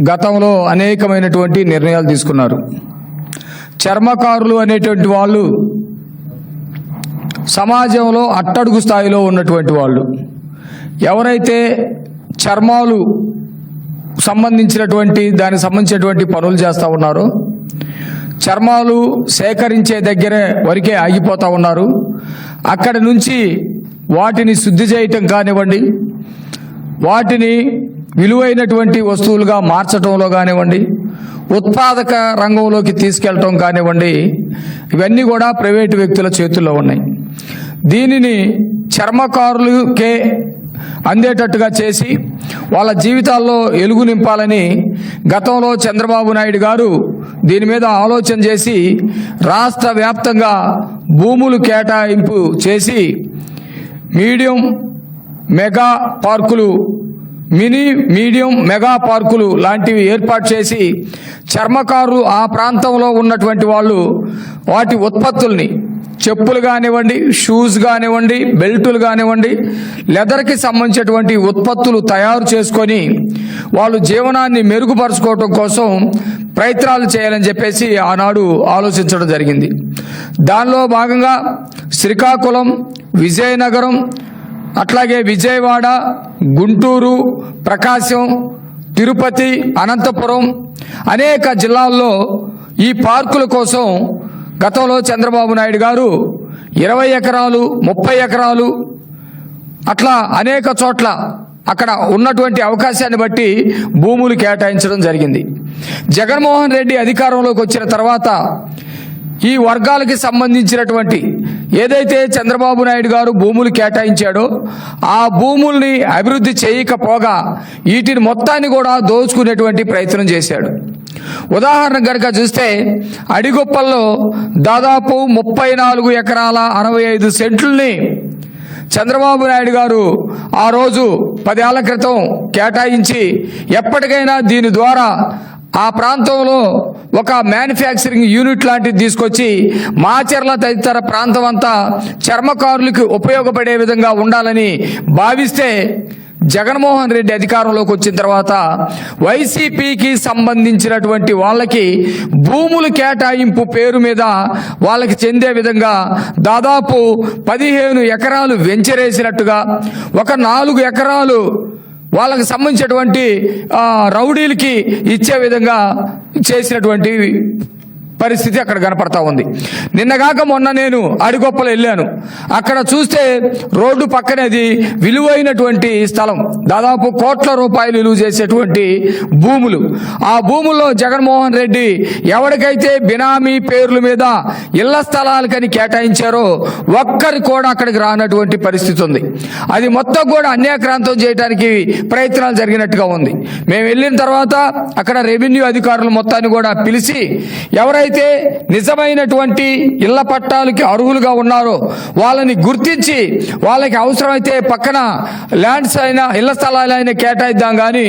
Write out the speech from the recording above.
గతంలో అనేకమైనటువంటి నిర్ణయాలు తీసుకున్నారు. చర్మకారులు అనేటువంటి వాళ్ళు సమాజంలో అట్టడుగు స్థాయిలో ఉన్నటువంటి వాళ్ళు. ఎవరైతే చర్మాలు సంబంధించినటువంటి దానికి సంబంధించినటువంటి పనులు చేస్తూ ఉన్నారో చర్మాలు సేకరించే దగ్గరే వరకే ఆగిపోతూ ఉన్నారు. అక్కడి నుంచి వాటిని శుద్ధి చేయటం కానివ్వండి వాటిని విలువైనటువంటి వస్తువులుగా మార్చడంలో కానివ్వండి ఉత్పాదక రంగంలోకి తీసుకెళ్ళటం కానివ్వండి ఇవన్నీ కూడా ప్రైవేటు వ్యక్తుల చేతుల్లో ఉన్నాయి. దీనిని చర్మకారులకే అందేటట్టుగా చేసి వాళ్ళ జీవితాల్లో ఎలుగు నింపాలని గతంలో చంద్రబాబు నాయుడు గారు దీని మీద ఆలోచన చేసి రాష్ట్ర వ్యాప్తంగా భూములు కేటాయింపు చేసి medium mega parks mini medium mega parks లాంటివి ఏర్పాటు చేసి చర్మకారులు ఆ ప్రాంతంలో ఉన్నటువంటి వాళ్ళు వాటి ఉత్పత్తుల్ని చెప్పులు కానివ్వండి షూస్ కానివ్వండి బెల్టులు కానివ్వండి లెదర్కి సంబంధించినటువంటి ఉత్పత్తులు తయారు చేసుకొని వాళ్ళు జీవనాన్ని మెరుగుపరుచుకోవటం కోసం ప్రయత్నాలు చేయాలని చెప్పేసి ఆనాడు ఆలోచించడం జరిగింది. దానిలో భాగంగా శ్రీకాకుళం విజయనగరం అట్లాగే విజయవాడ గుంటూరు ప్రకాశం తిరుపతి అనంతపురం అనేక జిల్లాల్లో ఈ పార్కుల కోసం గతంలో చంద్రబాబు నాయుడు గారు ఇరవై ఎకరాలు ముప్పై ఎకరాలు అట్లా అనేక చోట్ల అక్కడ ఉన్నటువంటి అవకాశాన్ని బట్టి భూములు కేటాయించడం జరిగింది. జగన్మోహన్ రెడ్డి అధికారంలోకి వచ్చిన తర్వాత ఈ వర్గాలకి సంబంధించినటువంటి ఏదైతే చంద్రబాబు నాయుడు గారు భూములు కేటాయించాడో ఆ భూముల్ని అభివృద్ధి చేయకపోగా వీటిని మొత్తాన్ని కూడా దోచుకునేటువంటి ప్రయత్నం చేశాడు. ఉదాహరణ కనుక చూస్తే అడిగొప్పల్లో దాదాపు ముప్పై నాలుగు ఎకరాల అరవై ఐదు సెంట్లని చంద్రబాబు నాయుడు గారు ఆ రోజు పదేళ్ళ క్రితం కేటాయించి ఎప్పటికైనా దీని ద్వారా ఆ ప్రాంతంలో ఒక మ్యానుఫ్యాక్చరింగ్ యూనిట్ లాంటిది తీసుకొచ్చి మాచర్ల తదితర ప్రాంతం అంతా చర్మకారులకు ఉపయోగపడే విధంగా ఉండాలని భావిస్తే జగన్మోహన్ రెడ్డి అధికారంలోకి వచ్చిన తర్వాత వైసీపీకి సంబంధించినటువంటి వాళ్ళకి భూములు కేటాయింపు పేరు మీద వాళ్ళకి చెందే విధంగా దాదాపు పదిహేను ఎకరాలు వెంచరేసినట్టుగా ఒక నాలుగు ఎకరాలు వాళ్ళకి సంబంధించినటువంటి రౌడీలకి ఇచ్చే విధంగా చేసినటువంటి పరిస్థితి అక్కడ కనపడతా ఉంది. నిన్నగాక మొన్న నేను అడిగొప్పలు వెళ్ళాను. అక్కడ చూస్తే రోడ్డు పక్కనేది విలువైనటువంటి స్థలం. దాదాపు కోట్ల రూపాయలు విలువ చేసేటువంటి భూములు. ఆ భూముల్లో జగన్మోహన్ రెడ్డి ఎవరికైతే బినామీ పేర్ల మీద ఇళ్ళ స్థలాలకని కేటాయించారో ఒక్కరు కూడా అక్కడికి రానటువంటి పరిస్థితి ఉంది. అది మొత్తం కూడా అన్యాక్రాంతం చేయడానికి ప్రయత్నాలు జరిగినట్టుగా ఉంది. మేము వెళ్ళిన తర్వాత అక్కడ రెవెన్యూ అధికారులు మొత్తాన్ని కూడా పిలిచి ఎవరైతే నిజమైనటువంటి ఇళ్ళ పట్టాలకి అర్హులుగా ఉన్నారో వాళ్ళని గుర్తించి వాళ్ళకి అవసరమైతే పక్కన ల్యాండ్స్ అయినా ఇళ్ళ స్థలాలైనా కేటాయిద్దాం కానీ